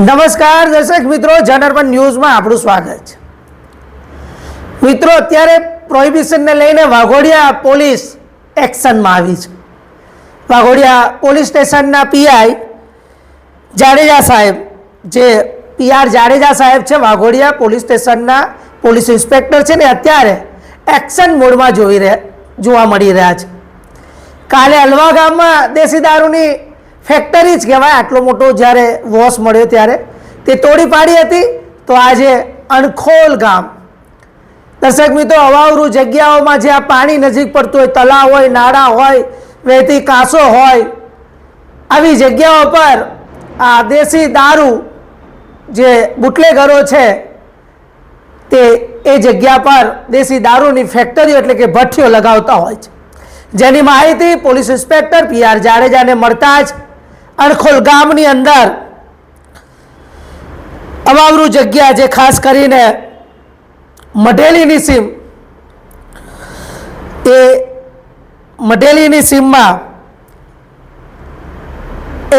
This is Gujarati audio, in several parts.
નમસ્કાર દર્શક મિત્રો જનરપન ન્યૂઝમાં આપણું સ્વાગત છે. મિત્રો, અત્યારે પ્રોહિબિશનને લઈને વાઘોડિયા પોલીસ એક્શનમાં આવી છે. વાઘોડિયા પોલીસ સ્ટેશનના પીઆઈ જાડેજા સાહેબ, જે પીઆર જાડેજા સાહેબ છે, વાઘોડિયા પોલીસ સ્ટેશનના પોલીસ ઇન્સ્પેક્ટર છે ને, અત્યારે એક્શન મોડમાં જોઈ રહ્યા જોવા મળી રહ્યા છે. કાલે અલવા ગામમાં દેશી દારૂની ફેક્ટરી જ કહેવાય, આટલો મોટો જ્યારે વોશ મળ્યો ત્યારે. તે તોડી પાડી હતી, તો આજે અણખોલ ગામ. દર્શક મિત્રો, અવાવરૂ જગ્યાઓમાં જ્યાં પાણી નજીક પડતું હોય તલાવ હોય, નાળા હોય, વહેતી કાંસો હોય, આવી જગ્યાઓ પર આ દેશી દારૂ જે બુટલેગરો છે, તે એ જગ્યા પર દેશી દારૂની ફેક્ટરીઓ એટલે કે ભઠ્ઠીઓ લગાવતા હોય છે. જેની માહિતી પોલીસ ઇન્સ્પેક્ટર પી આર જાડેજાને મળતા જ અણખોલ ગામની અંદર અવાવરૂ જગ્યા જે ખાસ કરીને મઢેલીની સીમ, એ મઢેલીની સીમમાં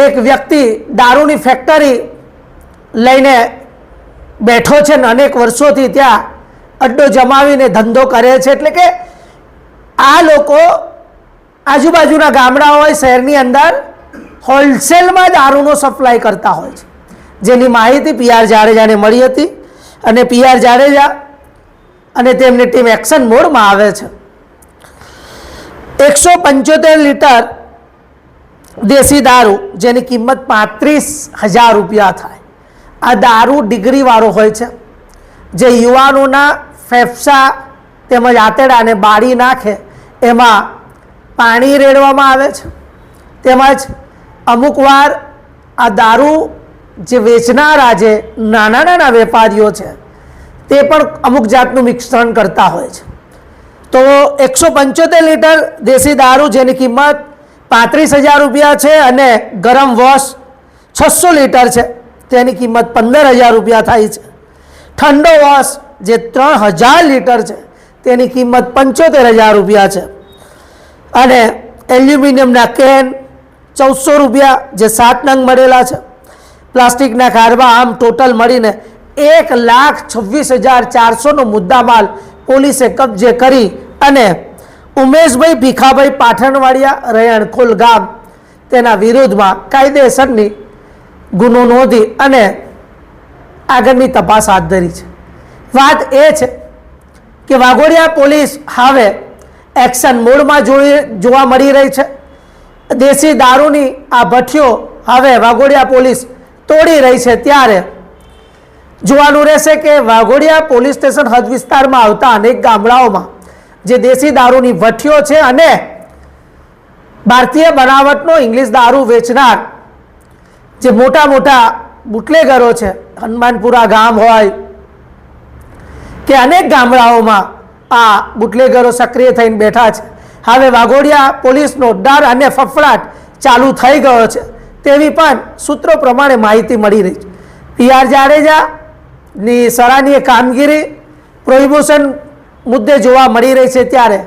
એક વ્યક્તિ દારૂની ફેક્ટરી લઈને બેઠો છે ને અનેક વર્ષોથી ત્યાં અડ્ડો જમાવીને ધંધો કરે છે. એટલે કે આ લોકો આજુબાજુના ગામડા હોય, શહેરની અંદર હોલસેલમાં દારૂનો સપ્લાય કરતા હોય છે. જેની માહિતી પીઆર જાડેજાને મળી હતી અને પીઆર જાડેજા અને તેમની ટીમ એક્શન મોડમાં આવે છે. એકસો પંચોતેર લીટર દેશી દારૂ જેની કિંમત પાંત્રીસ હજાર રૂપિયા થાય. આ દારૂ ડિગ્રીવાળો હોય છે. જે યુવાનોના ફેફસા તેમજ આંતરડાને બાળી નાખે એમાં પાણી રેડવામાં આવે છે. તેમજ અમુક વાર આ દારૂ જે વેચનારા જે નાના નાના વેપારીઓ છે, તે પણ અમુક જાતનું મિશ્રણ કરતા હોય છે. તો એકસો પંચોતેર લીટર દેશી દારૂ જેની કિંમત પાંત્રીસ હજાર રૂપિયા છે અને ગરમ વોશ છસો લીટર છે, તેની કિંમત પંદર હજાર રૂપિયા થાય છે. ઠંડો વોશ જે ત્રણ હજાર લીટર છે, તેની કિંમત પંચોતેર હજાર રૂપિયા છે. અને એલ્યુમિનિયમના કેન ચૌદસો રૂપિયા જે સાત નંગ મળેલા છે. પ્લાસ્ટિકના કારમાં આમ ટોટલ મળીને એક લાખ છવ્વીસ હજાર ચારસોનો મુદ્દામાલ પોલીસે કબજે કરી અને ઉમેશભાઈ ભીખાભાઈ પાઠણવાડિયા રયણખોલ ગામ તેના વિરુદ્ધમાં કાયદેસરની ગુનો નોંધી અને આગળની તપાસ હાથ ધરી છે. વાત એ છે કે વાઘોડિયા પોલીસ હવે એક્શન મોડમાં જોઈ જોવા મળી રહી છે. દેશી દારૂની આ ભઠ્ઠીઓ હવે વાઘોડિયા પોલીસ તોડી રહી છે ત્યારે. જોવાનું રહેશે કે વાઘોડિયા પોલીસ સ્ટેશન હદ વિસ્તારમાં આવતા અનેક ગામડાઓમાં જે દેશી દારૂની ભઠ્ઠીઓ છે અને ભારતીય બનાવટનો ઇંગ્લિશ દારૂ વેચનાર જે મોટા મોટા બુટલેગરો છે, હનુમાનપુરા ગામ હોય કે અનેક ગામડાઓમાં આ બુટલેગરો સક્રિય થઈને બેઠા છે. હવે વાઘોડિયા પોલીસનો ડર અને ફફડાટ ચાલુ થઈ ગયો છે. તેવી પણ સૂત્રો પ્રમાણે માહિતી મળી રહી છે. પી આર જાડેજાની સરાહનીય કામગીરી પ્રોહિબિશન મુદ્દે જોવા મળી રહી છે ત્યારે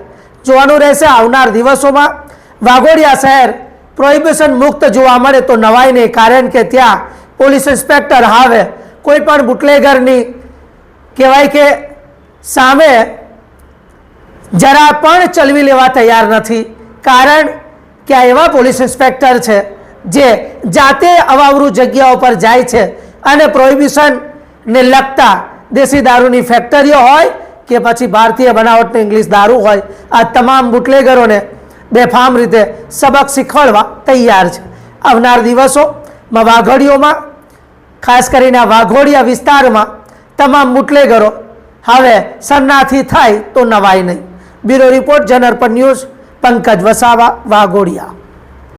જોવાનું રહેશે આવનાર દિવસોમાં વાઘોડિયા શહેર પ્રોહિબિશન મુક્ત જોવા મળે તો નવાઈ નહીં, કારણ કે ત્યાં પોલીસ ઇન્સ્પેક્ટર હાવે કોઈ પણ બુટલેગરની કહેવાય કે સામે જરા પણ ચલવી લેવા તૈયાર નથી. કારણ કે આ એવા પોલીસ ઇન્સ્પેક્ટર છે જે જાતે અવાવરૂ જગ્યાઓ પર જાય છે અને પ્રોહિબિશનને લગતા દેશી દારૂની ફેક્ટરીઓ હોય કે પછી ભારતીય બનાવટની ઇંગ્લિશ દારૂ હોય, આ તમામ બુટલેગરોને બેફામ રીતે સબક શીખવાડવા તૈયાર છે. આવનાર દિવસોમાં વાઘોડીઓમાં ખાસ કરીને આ વાઘોડિયા વિસ્તારમાં, તમામ બુટલેગરો હવે સન્નાથી થાય તો નવાય નહીં. બ્યુરો રિપોર્ટ જનરપન ન્યૂઝ પંકજ વસાવા વાઘોડિયા.